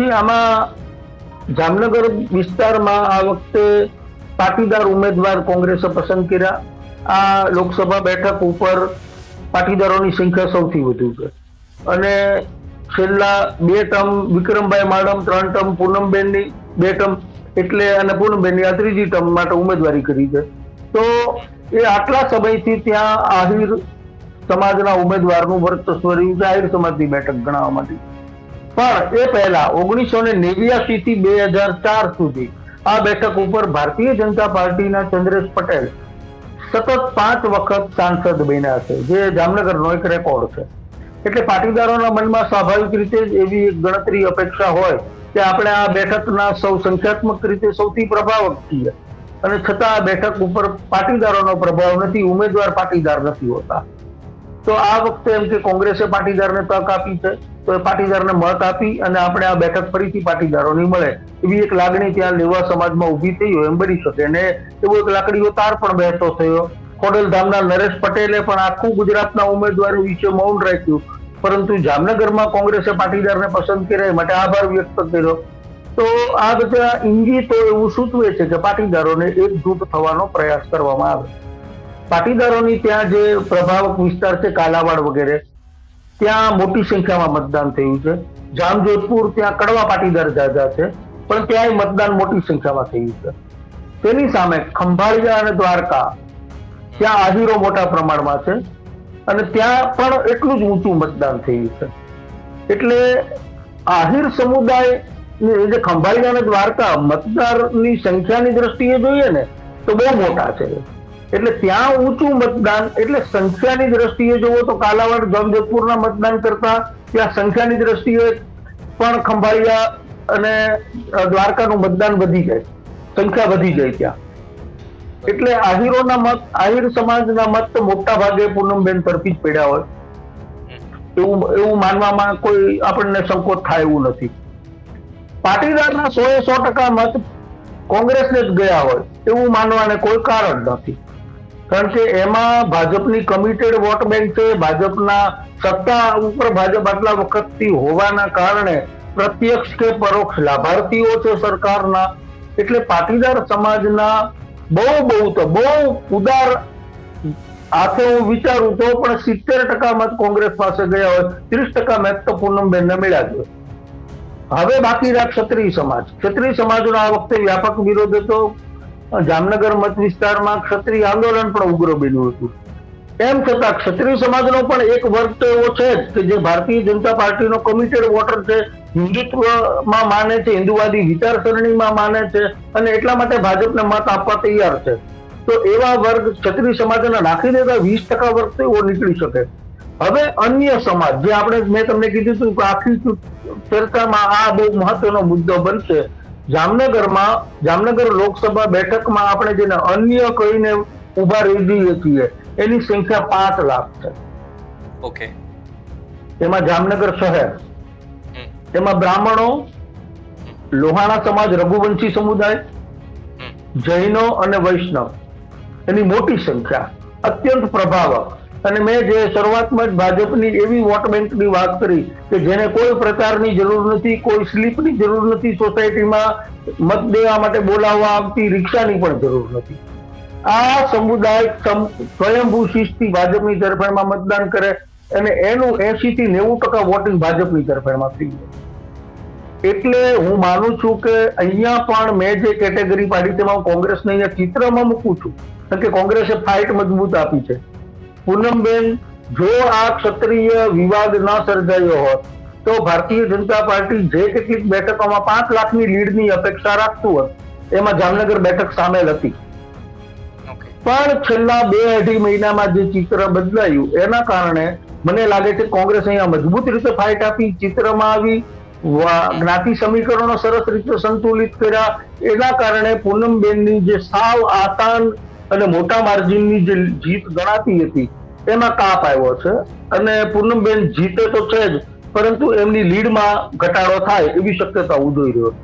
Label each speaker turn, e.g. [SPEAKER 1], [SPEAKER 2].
[SPEAKER 1] જી આમાં જામનગર વિસ્તારમાં આ વખતે પાટીદાર ઉમેદવાર કોંગ્રેસે પસંદ કર્યા. આ લોકસભા બેઠક ઉપર પાટીદારોની સંખ્યા સૌથી વધુ છે. અને છેલ્લા બે ટર્મ વિક્રમભાઈ માડમ, ત્રણ ટર્મ પૂનમબેનની, બે ટર્મ એટલે અને પૂનમબેનની આ ત્રીજી ટર્મ માટે ઉમેદવારી કરી છે. તો એ આટલા સમયથી ત્યાં આહિર સમાજના ઉમેદવારનું વર્ચસ્વ રહ્યું છે, આહિર સમાજની બેઠક ગણાવવા માટે. પણ એ પહેલા ઓગણીસો ને નેવ્યાસી થી બે હજાર ચાર સુધી આ બેઠક ઉપર ભારતીય જનતા પાર્ટીના ચંદ્રેશ પટેલ સતત પાંચ વખત સાંસદ બન્યા છે, જે જામનગરનો એક રેકોર્ડ છે. એટલે પાટીદારોના મનમાં સ્વાભાવિક રીતે જ એવી એક ગણતરી અપેક્ષા હોય કે આપણે આ બેઠકના સૌ સંખ્યાત્મક રીતે સૌથી પ્રભાવક છીએ અને છતાં આ બેઠક ઉપર પાટીદારોનો પ્રભાવ નથી, ઉમેદવાર પાટીદાર નથી હોતા. તો આ વખતે એમ કે કોંગ્રેસે પાટીદારને તક આપી છે, તો એ પાટીદારને મત આપી અને આપણે આ બેઠક ફરીથી પાટીદારોની મળે. એવી એક લાગણી ત્યાં લેવા સમાજમાં ઊભી થઈ હોય એમ બની શકે. અને એવો એક લાકડીઓ તાર પણ બેઠો થયો. ખોડલધામના નરેશ પટેલે પણ આખું ગુજરાતના ઉમેદવારો વિશે મૌન રાખ્યું. પરંતુ જામનગરમાં કોંગ્રેસે પાટીદારને પસંદ કર્યા માટે આભાર વ્યક્ત કર્યો. તો આ બધા ઇંગિતો એવું સૂચવે છે કે પાટીદારોને એકજૂટ થવાનો પ્રયાસ કરવામાં આવે. પાટીદારોની ત્યાં જે પ્રભાવક વિસ્તાર છે, કાલાવાડ વગેરે, ત્યાં મોટી સંખ્યામાં મતદાન થયું છે. જામજોધપુર ત્યાં કડવા પાટીદાર જાજા છે, પણ ત્યાંય મતદાન મોટી સંખ્યામાં થયું છે. તેની સામે ખંભાળિયા અને દ્વારકા ત્યાં આહીરો મોટા પ્રમાણમાં છે અને ત્યાં પણ એટલું જ ઊંચું મતદાન થયું છે. એટલે આહિર સમુદાય જે ખંભાળિયા અને દ્વારકા મતદારની સંખ્યાની દ્રષ્ટિએ જોઈએ ને, તો બહુ મોટા છે. એટલે ત્યાં ઊંચું મતદાન, એટલે સંખ્યાની દ્રષ્ટિએ જોવો તો કાલાવાડ જામજોધપુરના મતદાન કરતા ત્યાં સંખ્યાની દ્રષ્ટિએ પણ ખંભાળિયા અને દ્વારકાનું મતદાન વધી જાય સંખ્યા વધી જાય ત્યાં. એટલે આહિરોના મત, આહિર સમાજના મત મોટા ભાગે પૂનમબેન તરફી જ પડ્યા હોય. એવું એવું માનવામાં કોઈ આપણને સંકોચ થાય એવું નથી. પાટીદારના સો એ સો ટકા મત કોંગ્રેસને જ ગયા હોય, એવું માનવાને કોઈ કારણ નથી. કારણ કે એમાં ભાજપની કમિટેડ વોટ બેંક છે, ભાજપના સત્તા ઉપર ભાજપ આટલા વખતથી હોવાના કારણે પ્રત્યક્ષ કે પરોક્ષ લાભાર્થીઓ છે સરકારના. એટલે પાટીદાર સમાજના બહુ બહુ તો બહુ ઉદાર હાથે હું વિચારું તો પણ સિત્તેર ટકા મત કોંગ્રેસ પાસે ગયા હોય, ત્રીસ ટકા મત તો પૂનમબેનને મળ્યા જ હવે બાકી રહ્યા ક્ષત્રિય સમાજ. ક્ષત્રિય સમાજનો આ વખતે વ્યાપક વિરોધ હતો. જામનગર મત વિસ્તારમાં ક્ષત્રિય આંદોલન પણ ઉગ્ર બન્યું હતું. એમ છતાં ક્ષત્રિય સમાજનો પણ એક વર્ગ તો એવો છે કે જે ભારતીય જનતા પાર્ટીનો કમિટેડ વોટર છે, હિન્દુત્વમાં માને છે, હિન્દુવાદી વિચારસરણીમાં માને છે અને એટલા માટે ભાજપને મત આપવા તૈયાર છે. તો એવા વર્ગ ક્ષત્રિય સમાજના નાખી દેતા વીસ ટકા વર્ગ તો એવો નીકળી શકે. હવે અન્ય સમાજ, જે આપણે મેં તમને કીધું હતું કે આખી ચર્ચામાં આ બહુ મહત્વનો મુદ્દો બનશે જામનગરમાં જામનગર લોકસભા બેઠકમાં આપણે જેને અન્ય કહીને ઊભા રહી જઈએ છીએ એની સંખ્યા પાંચ લાખ છે.
[SPEAKER 2] ઓકે.
[SPEAKER 1] એમાં જામનગર શહેર એમાં બ્રાહ્મણો લોહાણા સમાજ રઘુવંશી સમુદાય જૈનો અને વૈષ્ણવ. એની મોટી સંખ્યા અત્યંત પ્રભાવક. અને મેં જે શરૂઆતમાં જ ભાજપની એવી વોટ બેંકની વાત કરી કે જેને કોઈ પ્રકારની જરૂર નથી, કોઈ સ્લીપની જરૂર નથી, સોસાયટીમાં મત દેવા માટે બોલાવવા આવતી રિક્ષાની પણ જરૂર નથી. આ સમુદાય સ્વયંભૂ શિસ્તથી ભાજપની તરફેણમાં મતદાન કરે અને એનું એસી થી નેવું ટકા વોટિંગ ભાજપની તરફેણમાં થઈ જાય. એટલે હું માનું છું કે અહીંયા પણ મેં જે કેટેગરી પાડી તેમાં કોંગ્રેસને અહીંયા ચિત્રમાં મૂકું છું. કારણ કે કોંગ્રેસે ફાઇટ મજબૂત આપી છે. પૂનમબેન જો આ ક્ષત્રિય વિવાદ ન સર્જાયો હોત તો ભારતીય જનતા પાર્ટી જે કેટલીક બેઠકોમાં પાંચ લાખની લીડની અપેક્ષા રાખતું હોત એમાં જામનગર બેઠક સામેલ હતી. પણ છેલ્લા બે અઢી મહિનામાં જે ચિત્ર બદલાયું એના કારણે મને લાગે છે કોંગ્રેસ અહીંયા મજબૂત રીતે ફાઇટ આપી ચિત્રમાં આવી જ્ઞાતિ સમીકરણો સરસ રીતે સંતુલિત કર્યા. એના કારણે પૂનમબેનની જે સાવ આસાન અને મોટા માર્જિનની જે જીત ગણાતી હતી, એમાં કાપ આવ્યો છે. અને પૂનમબેન જીતે તો છે જ, પરંતુ એમની લીડમાં ઘટાડો થાય એવી શક્યતા ઉદોઈ રહ્યો છે.